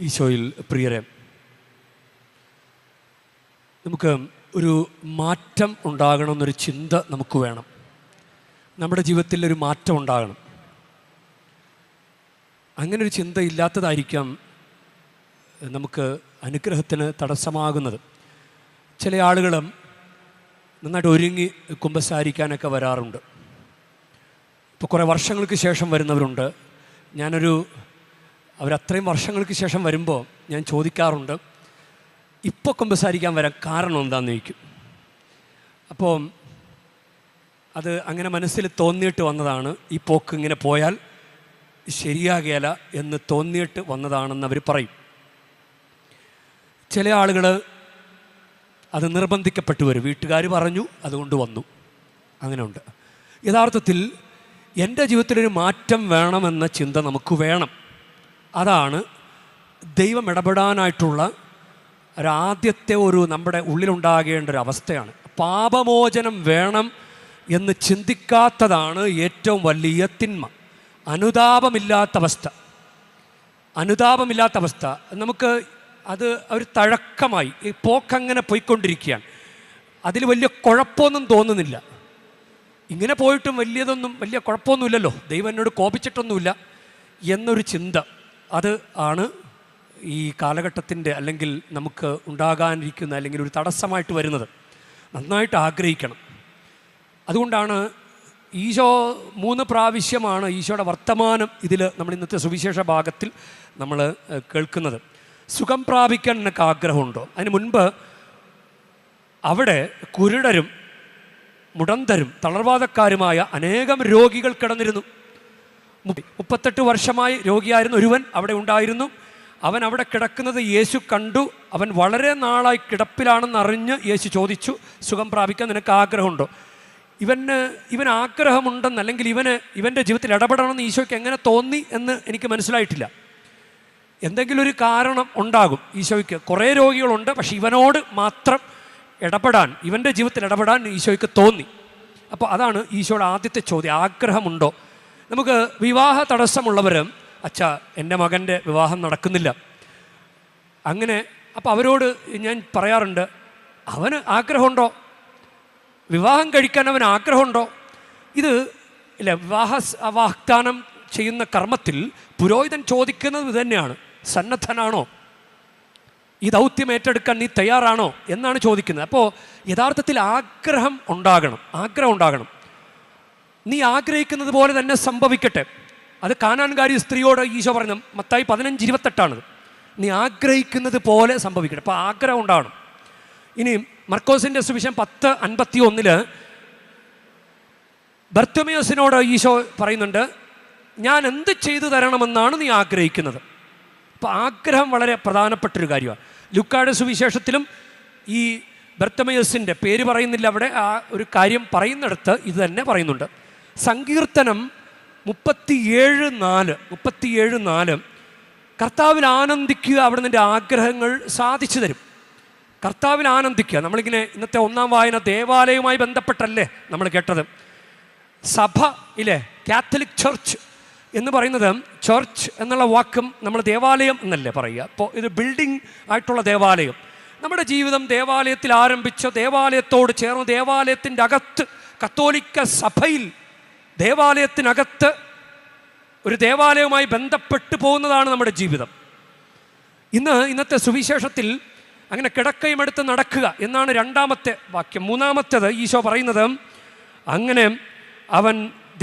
ഈശോയിൽ പ്രിയരെ നമുക്ക് ഒരു മാറ്റം ഉണ്ടാകണമെന്നൊരു ചിന്ത നമുക്ക് വേണം. നമ്മുടെ ജീവിതത്തിൽ ഒരു മാറ്റം ഉണ്ടാകണം. അങ്ങനെ ഒരു ചിന്ത ഇല്ലാത്തതായിരിക്കാം നമുക്ക് അനുഗ്രഹത്തിന് തടസ്സമാകുന്നത്. ചില ആളുകൾ നന്നായിട്ട് ഒരുങ്ങി കുമ്പസാരിക്കാനൊക്കെ വരാറുണ്ട്. ഇപ്പോൾ കുറേ വർഷങ്ങൾക്ക് ശേഷം വരുന്നവരുണ്ട്. ഞാനൊരു അവരത്രയും വർഷങ്ങൾക്ക് ശേഷം വരുമ്പോൾ ഞാൻ ചോദിക്കാറുണ്ട് ഇപ്പോൾ കുമ്പസാരിക്കാൻ വരാൻ കാരണം എന്താണെന്ന് ചോദിക്കും. അപ്പോൾ അത് അങ്ങനെ മനസ്സിൽ തോന്നിയിട്ട് വന്നതാണ് ഈ പോക്ക് ഇങ്ങനെ പോയാൽ ശരിയാകേല എന്ന് തോന്നിയിട്ട് വന്നതാണെന്ന് അവർ പറയും. ചില ആളുകൾ അത് നിർബന്ധിക്കപ്പെട്ടു വരും. വീട്ടുകാർ പറഞ്ഞു അതുകൊണ്ട് വന്നു. അങ്ങനെയുണ്ട്. യഥാർത്ഥത്തിൽ എന്റെ ജീവിതത്തിലൊരു മാറ്റം വേണമെന്ന ചിന്ത നമുക്ക് വേണം. അതാണ് ദൈവം ഇടപെടാനായിട്ടുള്ള ഒരാദ്യത്തെ ഒരു നമ്മുടെ ഉള്ളിലുണ്ടാകേണ്ട ഒരു അവസ്ഥയാണ്. പാപമോചനം വേണം എന്ന് ചിന്തിക്കാത്തതാണ് ഏറ്റവും വലിയ തിന്മ. അനുതാപമില്ലാത്ത അവസ്ഥ. അനുതാപമില്ലാത്ത അവസ്ഥ. നമുക്ക് അത് ഒരു തഴക്കമായി ഈ പോക്കങ്ങനെ പോയിക്കൊണ്ടിരിക്കുകയാണ്. അതിൽ വലിയ കുഴപ്പമൊന്നും തോന്നുന്നില്ല. ഇങ്ങനെ പോയിട്ടും വലിയതൊന്നും വലിയ കുഴപ്പമൊന്നുമില്ലല്ലോ. ദൈവം എന്നോട് കോപിച്ചിട്ടൊന്നുമില്ല എന്നൊരു ചിന്ത. അത് ആണ് ഈ കാലഘട്ടത്തിന്റെ അല്ലെങ്കിൽ നമുക്ക് ഉണ്ടാകാനിരിക്കുന്ന അല്ലെങ്കിൽ ഒരു തടസ്സമായിട്ട് വരുന്നത്. നന്നായിട്ട് ആഗ്രഹിക്കണം. അതുകൊണ്ടാണ് ഈശോ മൂന്ന് പ്രാവശ്യമാണ് ഈശോയുടെ വർത്തമാനം ഇതിൽ നമ്മൾ ഇന്നത്തെ സുവിശേഷ ഭാഗത്തിൽ നമ്മൾ കേൾക്കുന്നത്. സുഖം പ്രാപിക്കാൻ നിനക്ക് ആഗ്രഹമുണ്ടോ? അതിന് മുൻപ് അവിടെ കുരുടരും മുടന്തരും തളർവാദക്കാരുമായ അനേകം രോഗികൾ കിടന്നിരുന്നു. മുപ്പത്തെട്ട് വർഷമായി രോഗിയായിരുന്ന ഒരുവൻ അവിടെ ഉണ്ടായിരുന്നു. അവൻ അവിടെ കിടക്കുന്നത് യേശു കണ്ടു. അവൻ വളരെ നാളായി കിടപ്പിലാണെന്ന് അറിഞ്ഞ് യേശു ചോദിച്ചു സുഖം പ്രാപിക്കാൻ നിനക്ക് ആഗ്രഹമുണ്ടോ? ഇവന് ഇവൻ ആഗ്രഹമുണ്ടെന്ന് അല്ലെങ്കിൽ ഇവന് ഇവന്റെ ജീവിതത്തിൽ ഇടപെടണമെന്ന് ഈശോയ്ക്ക് എങ്ങനെ തോന്നി എന്ന് എനിക്ക് മനസ്സിലായിട്ടില്ല. എന്തെങ്കിലും ഒരു കാരണം ഉണ്ടാകും ഈശോയ്ക്ക്. കുറേ രോഗികളുണ്ട് പക്ഷെ ഇവനോട് മാത്രം ഇടപെടാൻ ഇവന്റെ ജീവിതത്തിൽ ഇടപെടാൻ ഈശോയ്ക്ക് തോന്നി. അപ്പോൾ അതാണ് ഈശോയുടെ ആദ്യത്തെ ചോദ്യം. ആഗ്രഹമുണ്ടോ? നമുക്ക് വിവാഹ തടസ്സമുള്ളവരും അച്ഛ എന്റെ മകന്റെ വിവാഹം നടക്കുന്നില്ല. അങ്ങനെ അപ്പോൾ അവരോട് ഞാൻ പറയാറുണ്ട് അവന് ആഗ്രഹമുണ്ടോ? വിവാഹം കഴിക്കാൻ അവന് ആഗ്രഹമുണ്ടോ? ഇത് ഇല്ല വിവാഹ വാഗ്ദാനം ചെയ്യുന്ന കർമ്മത്തിൽ പുരോഹിതൻ ചോദിക്കുന്നത് തന്നെയാണ്. സന്നദ്ധനാണോ? ഈ ദൗത്യം ഏറ്റെടുക്കാൻ നീ തയ്യാറാണോ? എന്നാണ് ചോദിക്കുന്നത്. അപ്പോൾ യഥാർത്ഥത്തിൽ ആഗ്രഹം ഉണ്ടാകണം ആഗ്രഹം ഉണ്ടാകണം. നീ ആഗ്രഹിക്കുന്നത് പോലെ തന്നെ സംഭവിക്കട്ടെ. അത് കാനാൻകാരി സ്ത്രീയോട് ഈശോ പറഞ്ഞു. മത്തായി പതിനഞ്ച് ഇരുപത്തെട്ടാണത് നീ ആഗ്രഹിക്കുന്നത് പോലെ സംഭവിക്കട്ടെ. അപ്പോൾ ആഗ്രഹം ഉണ്ടാവണം. ഇനി മർക്കോസിന്റെ സുവിശേഷം പത്ത് അൻപത്തി ഒന്നിൽ ബർത്തുമയോസിനോട് ഈശോ പറയുന്നുണ്ട് ഞാൻ എന്ത് ചെയ്തു തരണമെന്നാണ് നീ ആഗ്രഹിക്കുന്നത്? അപ്പോൾ ആഗ്രഹം വളരെ പ്രധാനപ്പെട്ടൊരു കാര്യമാണ്. ലുക്കാട് സുവിശേഷത്തിലും ഈ ബർത്തമയസിന്റെ പേര് പറയുന്നില്ല അവിടെ. ആ ഒരു കാര്യം പറയുന്നിടത്ത് ഇത് തന്നെ പറയുന്നുണ്ട്. സങ്കീർത്തനം മുപ്പത്തിയേഴ് നാല് മുപ്പത്തിയേഴ് നാല്. കർത്താവിൽ ആനന്ദിക്കുക അവിടെ നിന്റെ ആഗ്രഹങ്ങൾ സാധിച്ചു തരും. കർത്താവിൽ ആനന്ദിക്കുക. നമ്മളിങ്ങനെ ഇന്നത്തെ ഒന്നാം വായന ദേവാലയവുമായി ബന്ധപ്പെട്ടല്ലേ നമ്മൾ കേട്ടത്? സഭ ഇല്ലേ? കാത്തലിക് ചർച്ച് എന്ന് പറയുന്നത് ചർച്ച് എന്നുള്ള വാക്കും നമ്മൾ ദേവാലയം എന്നല്ലേ പറയുക. അപ്പോൾ ഇത് ബിൽഡിംഗ് ആയിട്ടുള്ള ദേവാലയം. നമ്മുടെ ജീവിതം ദേവാലയത്തിൽ ആരംഭിച്ച ദേവാലയത്തോട് ചേർന്ന് ദേവാലയത്തിന്റെ അകത്ത് കത്തോലിക്ക സഭയിൽ ദേവാലയത്തിനകത്ത് ഒരു ദേവാലയവുമായി ബന്ധപ്പെട്ടു പോകുന്നതാണ് നമ്മുടെ ജീവിതം. ഇന്ന് ഇന്നത്തെ സുവിശേഷത്തിൽ അങ്ങനെ കിടക്കയും എടുത്ത് നടക്കുക എന്നാണ് രണ്ടാമത്തെ വാക്യം. മൂന്നാമത്തേത് ഈശോ പറയുന്നത് അങ്ങനെ അവൻ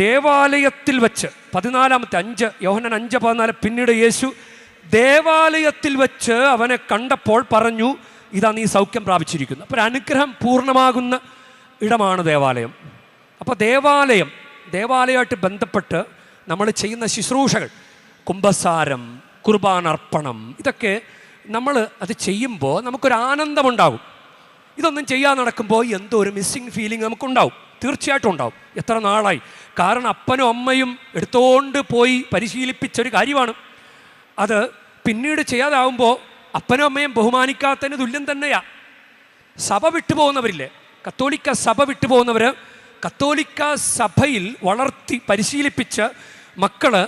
ദേവാലയത്തിൽ വെച്ച് പതിനാലാമത്തെ അഞ്ച് യോഹനൻ അഞ്ച് പതിനാല് പിന്നീട് യേശു ദേവാലയത്തിൽ വെച്ച് അവനെ കണ്ടപ്പോൾ പറഞ്ഞു ഇതാ നീ സൗഖ്യം പ്രാപിച്ചിരിക്കുന്നു. അപ്പോൾ അനുഗ്രഹം പൂർണമാകുന്ന ഇടമാണ് ദേവാലയം. അപ്പോൾ ദേവാലയം ദേവാലയമായിട്ട് ബന്ധപ്പെട്ട് നമ്മൾ ചെയ്യുന്ന ശുശ്രൂഷകൾ കുംഭസാരം കുർബാനർപ്പണം ഇതൊക്കെ നമ്മൾ അത് ചെയ്യുമ്പോൾ നമുക്കൊരു ആനന്ദമുണ്ടാകും. ഇതൊന്നും ചെയ്യാൻ നടക്കുമ്പോൾ എന്തോ ഒരു മിസ്സിങ് ഫീലിംഗ് നമുക്കുണ്ടാവും. തീർച്ചയായിട്ടും ഉണ്ടാവും. എത്ര നാളായി? കാരണം അപ്പനും അമ്മയും എടുത്തുകൊണ്ട് പോയി പരിശീലിപ്പിച്ചൊരു കാര്യമാണ്. അത് പിന്നീട് ചെയ്യാതാവുമ്പോൾ അപ്പനും അമ്മയും ബഹുമാനിക്കാത്തതിന് തുല്യം തന്നെയാണ് സഭ വിട്ടുപോകുന്നവരില്ലേ? കത്തോലിക്ക സഭ വിട്ടുപോകുന്നവർ കത്തോലിക്ക സഭയിൽ വളർത്തി പരിശീലിപ്പിച്ച മക്കൾ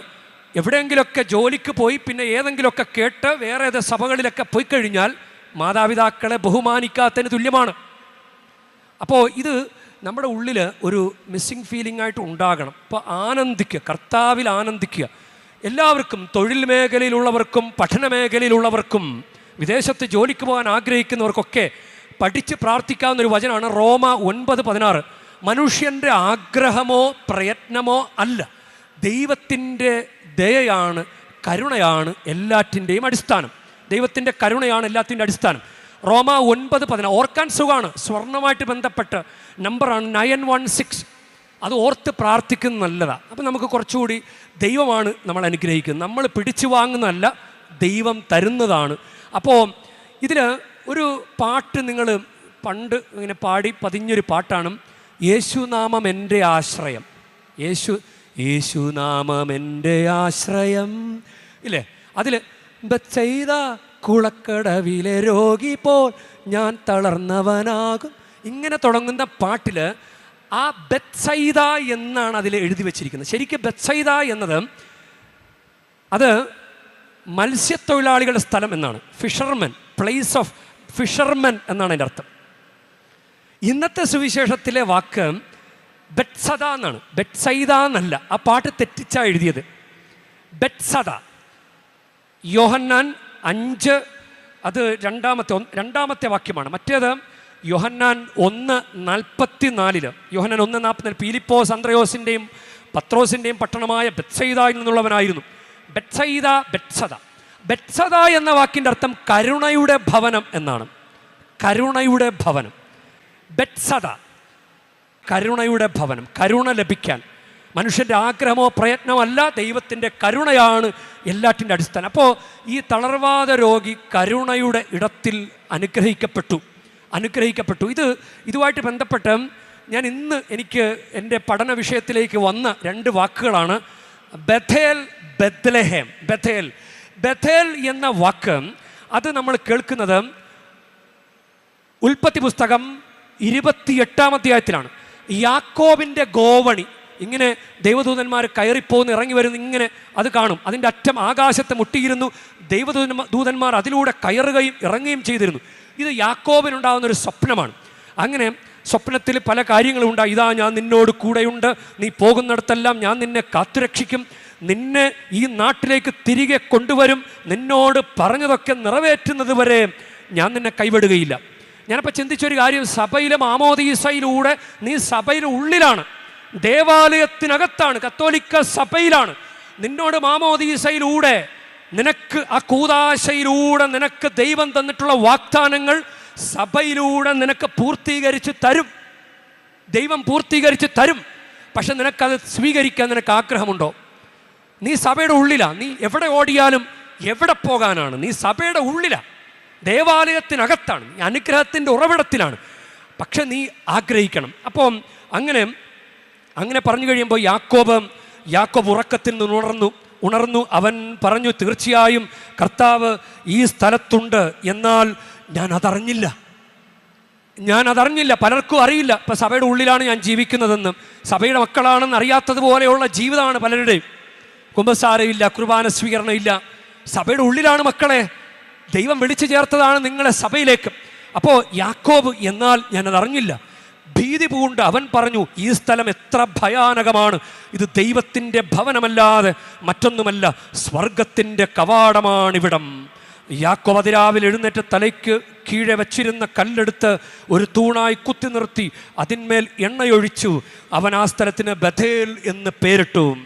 എവിടെയെങ്കിലുമൊക്കെ ജോലിക്ക് പോയി പിന്നെ ഏതെങ്കിലുമൊക്കെ കേട്ട് വേറെ ഏത് സഭകളിലൊക്കെ പോയി കഴിഞ്ഞാൽ മാതാപിതാക്കളെ ബഹുമാനിക്കാത്തതിന് തുല്യമാണ്. അപ്പോൾ ഇത് നമ്മുടെ ഉള്ളിൽ ഒരു മിസ്സിങ് ഫീലിംഗ് ആയിട്ട് ഉണ്ടാകണം. അപ്പോൾ ആനന്ദിക്കുക കർത്താവിൽ ആനന്ദിക്കുക. എല്ലാവർക്കും തൊഴിൽ മേഖലയിലുള്ളവർക്കും പഠന മേഖലയിലുള്ളവർക്കും വിദേശത്ത് ജോലിക്ക് പോകാൻ ആഗ്രഹിക്കുന്നവർക്കൊക്കെ പഠിച്ച് പ്രാർത്ഥിക്കാവുന്ന ഒരു വചനമാണ് റോമ ഒൻപത് പതിനാറ്. മനുഷ്യന്റെ ആഗ്രഹമോ പ്രയത്നമോ അല്ല. ദൈവത്തിന്റെ ദയയാണ് കരുണയാണ് എല്ലാറ്റിന്റെയും അടിസ്ഥാനം. ദൈവത്തിന്റെ കരുണയാണ് എല്ലാത്തിന്റെ അടിസ്ഥാനം. റോമ ഒൻപത് പതിനാറ് ഓർക്കാൻ സുഖമാണ്. സ്വർണമായിട്ട് ബന്ധപ്പെട്ട് നമ്പറാണ് നയൻ വൺ സിക്സ്. അത് ഓർത്ത് പ്രാർത്ഥിക്കുന്നത് നല്ലതാണ് അപ്പം നമുക്ക് കുറച്ചുകൂടി ദൈവമാണ് നമ്മൾ അനുഗ്രഹിക്കുന്നത്. നമ്മൾ പിടിച്ചു വാങ്ങുന്നതല്ല ദൈവം തരുന്നതാണ്. അപ്പോൾ ഇതിൽ ഒരു പാട്ട് നിങ്ങൾ പണ്ട് ഇങ്ങനെ പാടി പതിഞ്ഞൊരു പാട്ടാണ്. യേശുനാമം എന്റെ ആശ്രയം. യേശു യേശുനാമം എന്റെ ആശ്രയം. ഇല്ലേ? അതിൽ ചെയ്ത കുളക്കടവിലെ രോഗി പോൽ ഞാൻ തളർന്നവനാകും. ഇങ്ങനെ തുടങ്ങുന്ന പാട്ടിൽ ആ ബെത്സൈദ എന്നാണ് അതിൽ എഴുതി വച്ചിരിക്കുന്നത്. ശരിക്കും ബെത്സൈദ എന്നത് അത് മത്സ്യത്തൊഴിലാളികളുടെ സ്ഥലം എന്നാണ്. ഫിഷർമെൻ പ്ലേസ് ഓഫ് ഫിഷർമെൻ എന്നാണ് അതിന്റെ അർത്ഥം. ഇന്നത്തെ സുവിശേഷത്തിലെ വാക്ക് ബെറ്റ്സദ എന്നാണ്. ബെറ്റ്സൈദ എന്നല്ല. ആ പാട്ട് തെറ്റിച്ചാ എഴുതിയത്. ബെറ്റ്സദ യോഹന്നാൻ അഞ്ച് അത് രണ്ടാമത്തെ രണ്ടാമത്തെ വാക്യമാണ്. മറ്റേത് യോഹന്നാൻ ഒന്ന് നാൽപ്പത്തി നാലിൽ യോഹന്നാൻ ഒന്ന് നാൽപ്പത്തിനാല്. പീലിപ്പോസ് അന്ത്രയോസിന്റെയും പത്രോസിന്റെയും പട്ടണമായ ബെത്സൈദയിൽ നിന്നുള്ളവനായിരുന്നു. ബെറ്റ്സൈദ ബെറ്റ്സദ ബെറ്റ്സദ എന്ന വാക്കിന്റെ അർത്ഥം കരുണയുടെ ഭവനം എന്നാണ്. കരുണയുടെ ഭവനം. ബെത്സദ കരുണയുടെ ഭവനം കരുണ ലഭിക്കാൻ. മനുഷ്യന്റെ ആഗ്രഹമോ പ്രയത്നമല്ല ദൈവത്തിന്റെ കരുണയാണ് എല്ലാറ്റിന്റെ അടിസ്ഥാനം. അപ്പോൾ ഈ തളർവാദ രോഗി കരുണയുടെ ഇടത്തിൽ അനുഗ്രഹിക്കപ്പെട്ടു അനുഗ്രഹിക്കപ്പെട്ടു. ഇത് ഇതുമായിട്ട് ബന്ധപ്പെട്ട് ഞാൻ ഇന്ന് എനിക്ക് എന്റെ പഠന വിഷയത്തിലേക്ക് വന്ന രണ്ട് വാക്കുകളാണ്. Bethel Bethlehem Bethel. ബഥേൽ എന്ന വാക്ക് അത് നമ്മൾ കേൾക്കുന്നത് ഉൽപ്പത്തി പുസ്തകം ഇരുപത്തിയെട്ടാം അധ്യായത്തിലാണ് യാക്കോബിന്റെ ഗോവണി. ഇങ്ങനെ ദൈവദൂതന്മാർ കയറിപ്പോന്ന് ഇറങ്ങി വരുന്നു ഇങ്ങനെ അത് കാണും. അതിന്റെ അറ്റം ആകാശത്ത് മുട്ടിയിരുന്നു. ദൈവദൂതന്മാർ ദൂതന്മാർ അതിലൂടെ കയറുകയും ഇറങ്ങുകയും ചെയ്തിരുന്നു. ഇത് യാക്കോബിനുണ്ടാകുന്ന ഒരു സ്വപ്നമാണ്. അങ്ങനെ സ്വപ്നത്തിൽ പല കാര്യങ്ങളും ഉണ്ടായി. ഇതാ ഞാൻ നിന്നോട് കൂടെയുണ്ട്. നീ പോകുന്നിടത്തെല്ലാം ഞാൻ നിന്നെ കാത്തുരക്ഷിക്കും. നിന്നെ ഈ നാട്ടിലേക്ക് തിരികെ കൊണ്ടുവരും. നിന്നോട് പറഞ്ഞതൊക്കെ നിറവേറ്റുന്നത് വരെ ഞാൻ നിന്നെ കൈവിടുകയില്ല. ഞാനപ്പോൾ ചിന്തിച്ചൊരു കാര്യം സഭയിലെ മാമോദീസയിലൂടെ നീ സഭയുടെ ഉള്ളിലാണ് ദേവാലയത്തിനകത്താണ് കത്തോലിക്ക സഭയിലാണ്. നിന്നോട് മാമോദീസയിലൂടെ നിനക്ക് ആ കൂതാശയിലൂടെ നിനക്ക് ദൈവം തന്നിട്ടുള്ള വാഗ്ദാനങ്ങൾ സഭയിലൂടെ നിനക്ക് പൂർത്തീകരിച്ച് തരും. ദൈവം പൂർത്തീകരിച്ച് തരും. പക്ഷെ നിനക്കത് സ്വീകരിക്കാൻ നിനക്ക് ആഗ്രഹമുണ്ടോ? നീ സഭയുടെ ഉള്ളിലാണ് നീ എവിടെ ഓടിയാലും എവിടെ പോകാനാണ്? നീ സഭയുടെ ഉള്ളിലാ. ദേവാലയത്തിനകത്താണ് നീ അനുഗ്രഹത്തിന്റെ ഉറവിടത്തിലാണ്. പക്ഷെ നീ ആഗ്രഹിക്കണം. അപ്പം അങ്ങനെ അങ്ങനെ പറഞ്ഞു കഴിയുമ്പോൾ യാക്കോബ് യാക്കോബ് ഉറക്കത്തിൽ നിന്ന് ഉണർന്നു ഉണർന്നു. അവൻ പറഞ്ഞു തീർച്ചയായും കർത്താവ് ഈ സ്ഥലത്തുണ്ട്. എന്നാൽ ഞാൻ അതറിഞ്ഞില്ല. ഞാൻ അതറിഞ്ഞില്ല. പലർക്കും അറിയില്ല. ഇപ്പം സഭയുടെ ഉള്ളിലാണ് ഞാൻ ജീവിക്കുന്നതെന്നും. സഭയുടെ മക്കളാണെന്ന് അറിയാത്തതുപോലെയുള്ള ജീവിതമാണ് പലരുടെയും. കുമ്പസാരമില്ല കുർബാന സ്വീകരണമില്ല. സഭയുടെ ഉള്ളിലാണ് മക്കളെ. ദൈവം വിളിച്ചു ചേർത്തതാണ് നിങ്ങളെ സഭയിലേക്ക്. അപ്പോൾ യാക്കോബ് എന്നാൽ ഞാനത് അറിഞ്ഞില്ല. ഭീതി പൂണ്ട് അവൻ പറഞ്ഞു ഈ സ്ഥലം എത്ര ഭയാനകമാണ്. ഇത് ദൈവത്തിന്റെ ഭവനമല്ലാതെ മറ്റൊന്നുമല്ല സ്വർഗത്തിന്റെ കവാടമാണിവിടം. യാക്കോബ് അതിരാവിൽ എഴുന്നേറ്റ് തലയ്ക്ക് കീഴെ വച്ചിരുന്ന കല്ലെടുത്ത് ഒരു തൂണായി കുത്തി നിർത്തി അതിന്മേൽ എണ്ണയൊഴിച്ചു. അവൻ ആ സ്ഥലത്തിന് ബഥേൽ എന്ന് പേരിട്ടു.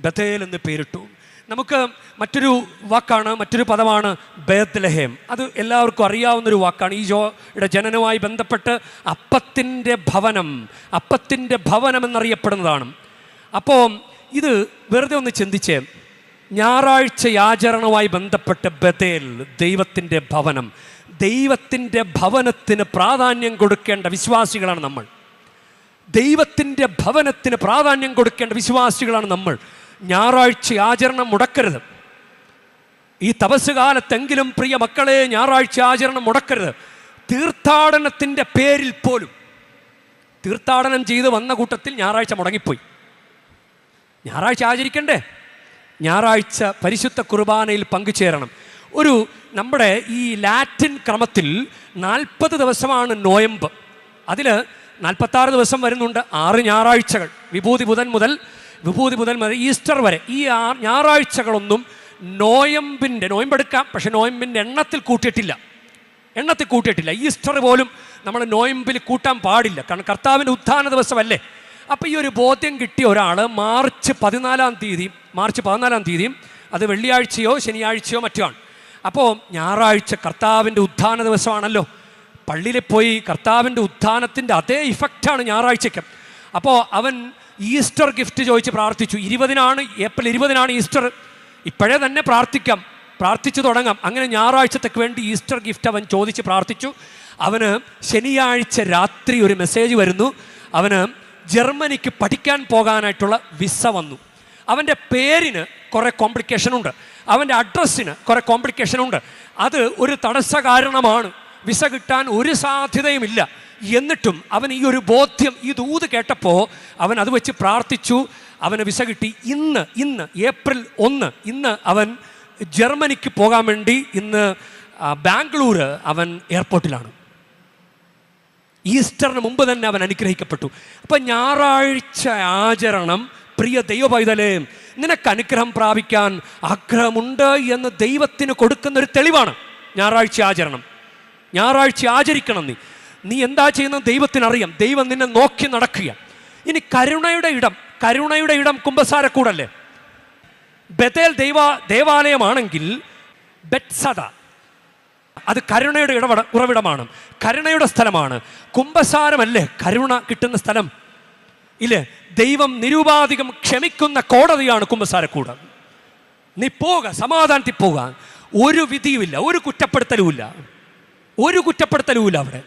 ബഥേൽ എന്ന് പേരിട്ടു. നമുക്ക് മറ്റൊരു വാക്കാണ് മറ്റൊരു പദമാണ് ബേത്ത്ലഹേം. അത് എല്ലാവർക്കും അറിയാവുന്നൊരു വാക്കാണ്. ഈ ജോയുടെ ജനനവുമായി ബന്ധപ്പെട്ട് അപ്പത്തിന്റെ ഭവനം അപ്പത്തിന്റെ ഭവനം എന്നറിയപ്പെടുന്നതാണ്. അപ്പോൾ ഇത് വെറുതെ ഒന്ന് ചിന്തിച്ചേ. ഞായറാഴ്ച ആചരണവുമായി ബന്ധപ്പെട്ട് ബദേൽ ദൈവത്തിന്റെ ഭവനം. ദൈവത്തിന്റെ ഭവനത്തിന് പ്രാധാന്യം കൊടുക്കേണ്ട വിശ്വാസികളാണ് നമ്മൾ. ദൈവത്തിന്റെ ഭവനത്തിന് പ്രാധാന്യം കൊടുക്കേണ്ട വിശ്വാസികളാണ് നമ്മൾ. ഞായറാഴ്ച ആചരണം മുടക്കരുത്. ഈ തപസ് കാലത്തെങ്കിലും പ്രിയ മക്കളെ ഞായറാഴ്ച ആചരണം മുടക്കരുത്. തീർത്ഥാടനത്തിന്റെ പേരിൽ പോലും തീർത്ഥാടനം ചെയ്ത് വന്ന കൂട്ടത്തിൽ ഞായറാഴ്ച മുടങ്ങിപ്പോയി. ഞായറാഴ്ച ആചരിക്കണ്ടേ? ഞായറാഴ്ച പരിശുദ്ധ കുർബാനയിൽ പങ്കുചേരണം. ഒരു നമ്മുടെ ഈ ലാറ്റിൻ ക്രമത്തിൽ നാൽപ്പത് ദിവസമാണ് നോയമ്പ്. അതിൽ നാൽപ്പത്താറ് ദിവസം വരുന്നുണ്ട് ആറ് ഞായറാഴ്ചകൾ. വിഭൂതി ബുധൻ മുതൽ വിഭൂതി മുതൽ മുതൽ ഈസ്റ്റർ വരെ. ഈ ഞായറാഴ്ചകളൊന്നും നോയമ്പിന്റെ നോയമ്പെടുക്കാം പക്ഷെ നോയമ്പിന്റെ എണ്ണത്തിൽ കൂട്ടിയിട്ടില്ല. എണ്ണത്തിൽ കൂട്ടിയിട്ടില്ല. ഈസ്റ്റർ പോലും നമ്മൾ നോയമ്പിൽ കൂട്ടാൻ പാടില്ല. കാരണം കർത്താവിന്റെ ഉത്ഥാന ദിവസമല്ലേ. അപ്പോൾ ഈ ഒരു ബോധ്യം കിട്ടിയ ഒരാൾ മാർച്ച് പതിനാലാം തീയതി മാർച്ച് പതിനാലാം തീയതി അത് വെള്ളിയാഴ്ചയോ ശനിയാഴ്ചയോ മറ്റോ ആണ്. അപ്പോൾ ഞായറാഴ്ച കർത്താവിന്റെ ഉത്ഥാന ദിവസമാണല്ലോ. പള്ളിയിൽ പോയി കർത്താവിന്റെ ഉത്ഥാനത്തിന്റെ അതേ ഇഫക്റ്റാണ് ഞായറാഴ്ചയ്ക്ക്. അപ്പോൾ അവൻ ഈസ്റ്റർ ഗിഫ്റ്റ് ചോദിച്ച് പ്രാർത്ഥിച്ചു. ഇരുപതിനാണ് ഏപ്രിൽ ഇരുപതിനാണ് ഈസ്റ്റർ. ഇപ്പോഴേ തന്നെ പ്രാർത്ഥിക്കാം. പ്രാർത്ഥിച്ചു തുടങ്ങാം. അങ്ങനെ ഞായറാഴ്ചത്തേക്ക് വേണ്ടി ഈസ്റ്റർ ഗിഫ്റ്റ് അവൻ ചോദിച്ച് പ്രാർത്ഥിച്ചു. അവന് ശനിയാഴ്ച രാത്രി ഒരു മെസ്സേജ് വരുന്നു. അവന് ജർമ്മനിക്ക് പഠിക്കാൻ പോകാനായിട്ടുള്ള വിസ വന്നു. അവന്റെ പേരിന് കുറേ കോംപ്ലിക്കേഷനുണ്ട് അവന്റെ അഡ്രസ്സിന് കുറേ കോംപ്ലിക്കേഷനുണ്ട് അത് ഒരു തടസ്സ കാരണമാണ് വിസ കിട്ടാൻ ഒരു സാധ്യതയുമില്ല. എന്നിട്ടും അവൻ ഈ ഒരു ബോധ്യം ഈ ദൂത് കേട്ടപ്പോൾ അവൻ അത് വെച്ച് പ്രാർത്ഥിച്ചു. അവന് വിസ കിട്ടി. ഇന്ന് ഇന്ന് ഏപ്രിൽ ഒന്ന് ഇന്ന് അവൻ ജർമ്മനിക്ക് പോകാൻ വേണ്ടി ഇന്ന് ബാംഗ്ലൂർ അവൻ എയർപോർട്ടിലാണ്. ഈസ്റ്ററിന് മുമ്പ് തന്നെ അവൻ അനുഗ്രഹിക്കപ്പെട്ടു. അപ്പം ഞായറാഴ്ച ആചരണം പ്രിയ ദൈവപൈതലേ നിനക്ക് അനുഗ്രഹം പ്രാപിക്കാൻ ആഗ്രഹമുണ്ട് എന്ന് ദൈവത്തിന് കൊടുക്കുന്ന ഒരു തെളിവാണ് ഞായറാഴ്ച ആചരണം. ഞായറാഴ്ച ആചരിക്കണം നീ. നീ എന്താ ചെയ്യുന്നത് ദൈവത്തിനറിയാം. ദൈവം നിന്നെ നോക്കി നടക്കുക ഇനി കരുണയുടെ ഇടം കരുണയുടെ ഇടം കുംഭസാരക്കൂടല്ലേ? ബത്തേൽ ദൈവ ദേവാലയമാണെങ്കിൽ ബെറ്റ്സദ അത് കരുണയുടെ ഇടപെട ഉറവിടമാണ്. കരുണയുടെ സ്ഥലമാണ്. കുംഭസാരമല്ലേ? കരുണ കിട്ടുന്ന സ്ഥലം. ഇല്ലേ? ദൈവം നിരൂപാധികം ക്ഷമിക്കുന്ന കോടതിയാണ് കുംഭസാരക്കൂട്. നീ പോക സമാധാനത്തിൽ പോകാൻ ഒരു വിധിയുമില്ല ഒരു കുറ്റപ്പെടുത്തലുമില്ല. ഒരു കുറ്റപ്പെടുത്തലുമില്ല അവിടെ.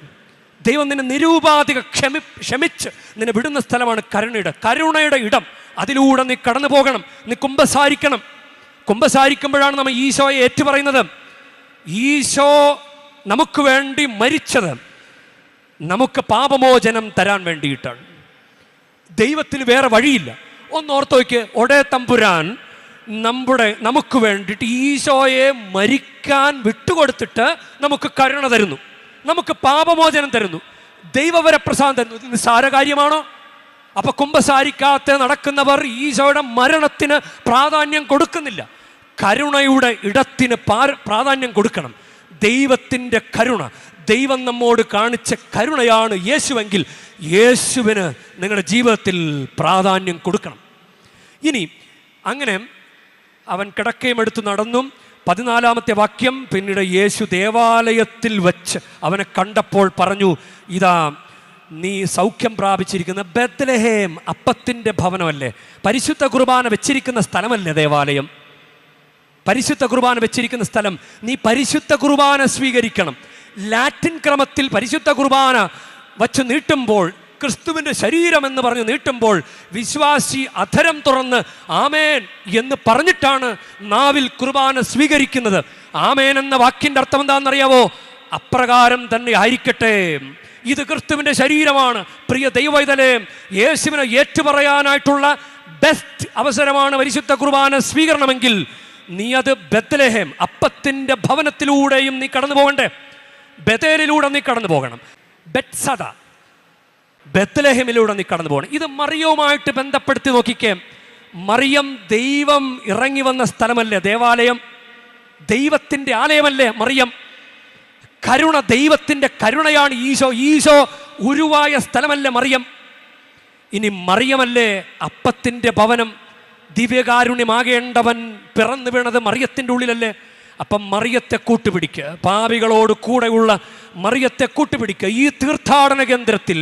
ദൈവം നിന്നെ നിരൂപാധിക ക്ഷമി ക്ഷമിച്ച് നിന്നെ വിടുന്ന സ്ഥലമാണ് കരുണയുടെ കരുണയുടെ ഇടം. അതിലൂടെ നീ കടന്നു പോകണം നീ കുംഭസാരിക്കണം കുംഭസാരിക്കുമ്പോഴാണ് നമ്മൾ ഈശോയെ ഏറ്റുപറയുന്നത്. ഈശോ നമുക്ക് വേണ്ടി മരിച്ചത് നമുക്ക് പാപമോചനം തരാൻ വേണ്ടിയിട്ടാണ്. ദൈവത്തിന് വേറെ വഴിയില്ല. ഒന്ന് ഓർത്ത് നോക്കിയേ ഒടേ തമ്പുരാൻ നമ്മുടെ നമുക്ക് വേണ്ടിയിട്ട് ഈശോയെ മരിക്കാൻ വിട്ടുകൊടുത്തിട്ട് നമുക്ക് കരുണ തരുന്നു. നമുക്ക് പാപമോചനം തരുന്നു. ദൈവവരപ്രസാദം തരുന്നു. ഇത് നിസ്സാര കാര്യമാണോ അപ്പൊ കുംഭസാരിക്കാത്ത നടക്കുന്നവർ ഈശോയുടെ മരണത്തിന് പ്രാധാന്യം കൊടുക്കുന്നില്ല. കരുണയുടെ ഇടത്തിന് പാര- പ്രാധാന്യം കൊടുക്കണം. ദൈവത്തിന്റെ കരുണ. ദൈവം നമ്മോട് കാണിച്ച കരുണയാണ് യേശുവെങ്കിൽ യേശുവിന് നിങ്ങളുടെ ജീവിതത്തിൽ പ്രാധാന്യം കൊടുക്കണം. ഇനി അങ്ങനെ അവൻ കിടക്കയും എടുത്ത് നടന്നു പതിനാലാമത്തെ വാക്യം പിന്നീട് യേശു ദേവാലയത്തിൽ വച്ച് അവനെ കണ്ടപ്പോൾ പറഞ്ഞു ഇതാ നീ സൗഖ്യം പ്രാപിച്ചിരിക്കുന്ന ബദ്ലഹേം അപ്പത്തിന്റെ ഭവനമല്ലേ? പരിശുദ്ധ കുർബാന വെച്ചിരിക്കുന്ന സ്ഥലമല്ലേ ദേവാലയം? പരിശുദ്ധ കുർബാന വെച്ചിരിക്കുന്ന സ്ഥലം. നീ പരിശുദ്ധ കുർബാന സ്വീകരിക്കണം. ലാറ്റിൻ ക്രമത്തിൽ പരിശുദ്ധ കുർബാന വച്ച് നീട്ടുമ്പോൾ ക്രിസ്തുവിന്റെ ശരീരം എന്ന് പറഞ്ഞ് നീട്ടുമ്പോൾ വിശ്വാസി അധരം തുറന്ന് ആമേൻ എന്ന് പറഞ്ഞിട്ടാണ് നാവിൽ കുർബാന സ്വീകരിക്കുന്നത്. ആമേൻ എന്ന വാക്കിന്റെ അർത്ഥം എന്താണെന്നറിയാവോ? അപ്രകാരം തന്നെ ആയിരിക്കട്ടെ. ഇത് ക്രിസ്തുവിന്റെ ശരീരമാണ്. പ്രിയ ദൈവൈതലെ യേശുവിനെ ഏറ്റുപറയാനായിട്ടുള്ള ബെസ്റ്റ് അവസരമാണ് പരിശുദ്ധ കുർബാന സ്വീകരണമെങ്കിൽ നീ അത് ബത്തലഹേം അപ്പത്തിന്റെ ഭവനത്തിലൂടെയും നീ കടന്നു പോകണ്ടേ ബത്തേലിലൂടെ നീ കടന്നു പോകണം ബെറ്റ്സദ ബത്ലഹേമിലൂടെ നീ കടന്നു പോകണം. ഇത് മറിയവുമായിട്ട് ബന്ധപ്പെടുത്തി നോക്കിക്കേ. മറിയം ദൈവം ഇറങ്ങി വന്ന സ്ഥലമല്ലേ? ദേവാലയം. ദൈവത്തിന്റെ ആലയമല്ലേ മറിയം? കരുണ ദൈവത്തിന്റെ കരുണയാണ് ഈശോ. ഈശോ ഉരുവായ സ്ഥലമല്ലേ മറിയം? ഇനി മറിയമല്ലേ അപ്പത്തിന്റെ ഭവനം? ദിവ്യകാരുണ്യമാകേണ്ടവൻ പിറന്നു വീണത് മറിയത്തിന്റെ ഉള്ളിലല്ലേ? അപ്പം മറിയത്തെ കൂട്ടുപിടിക്കുക പാപികളോട് കൂടെയുള്ള മറിയത്തെ കൂട്ടുപിടിക്കുക ഈ തീർത്ഥാടന കേന്ദ്രത്തിൽ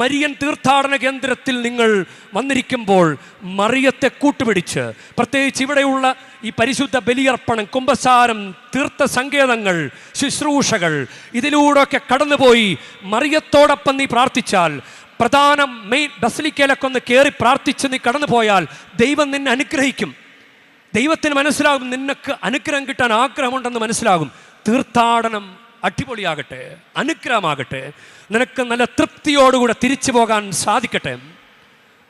മരിയൻ തീർത്ഥാടന കേന്ദ്രത്തിൽ നിങ്ങൾ വന്നിരിക്കുമ്പോൾ മറിയത്തെ കൂട്ടുപിടിച്ച് പ്രത്യേകിച്ച് ഇവിടെയുള്ള ഈ പരിശുദ്ധ ബലിയർപ്പണം കുംഭസാരം തീർത്ഥ സങ്കേതങ്ങൾ ശുശ്രൂഷകൾ ഇതിലൂടെയൊക്കെ കടന്നുപോയി മറിയത്തോടൊപ്പം നീ പ്രാർത്ഥിച്ചാൽ പ്രധാനം മെയിൻ ബസലിക്കയിലൊക്കെ ഒന്ന് കയറി പ്രാർത്ഥിച്ച് നീ കടന്നു പോയാൽ ദൈവം നിന്നെ അനുഗ്രഹിക്കും. ദൈവത്തിന് മനസ്സിലാകും നിനക്ക് അനുഗ്രഹം കിട്ടാൻ ആഗ്രഹമുണ്ടെന്ന് മനസ്സിലാകും. തീർത്ഥാടനം അടിപൊളിയാകട്ടെ അനുഗ്രഹമാകട്ടെ. നിനക്ക് നല്ല തൃപ്തിയോടുകൂടെ തിരിച്ചു പോകാൻ സാധിക്കട്ടെ.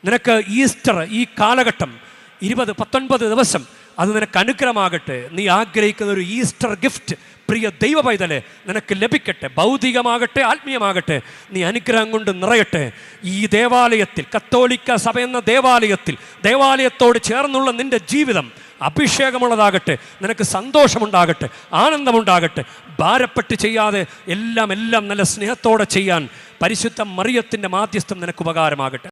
നിനക്ക് ഈസ്റ്റർ ഈ കാലഘട്ടം ഇരുപത് പത്തൊൻപത് ദിവസം അത് നിനക്ക് അനുഗ്രഹമാകട്ടെ. നീ ആഗ്രഹിക്കുന്ന ഒരു ഈസ്റ്റർ ഗിഫ്റ്റ് പ്രിയ ദൈവ പൈതലെ നിനക്ക് ലഭിക്കട്ടെ. ഭൗതികമാകട്ടെ ആത്മീയമാകട്ടെ നീ അനുഗ്രഹം കൊണ്ട് നിറയട്ടെ. ഈ ദേവാലയത്തിൽ കത്തോലിക്ക സഭ എന്ന ദേവാലയത്തിൽ ദേവാലയത്തോട് ചേർന്നുള്ള നിന്റെ ജീവിതം അഭിഷേകമുള്ളതാകട്ടെ നിനക്ക് സന്തോഷമുണ്ടാകട്ടെ ആനന്ദമുണ്ടാകട്ടെ ഭാരപ്പെട്ട് ചെയ്യാതെ എല്ലാം എല്ലാം നല്ല സ്നേഹത്തോടെ ചെയ്യാൻ പരിശുദ്ധ മറിയത്തിന്റെ മാധ്യസ്ഥം നിനക്ക് ഉപകാരമാകട്ടെ.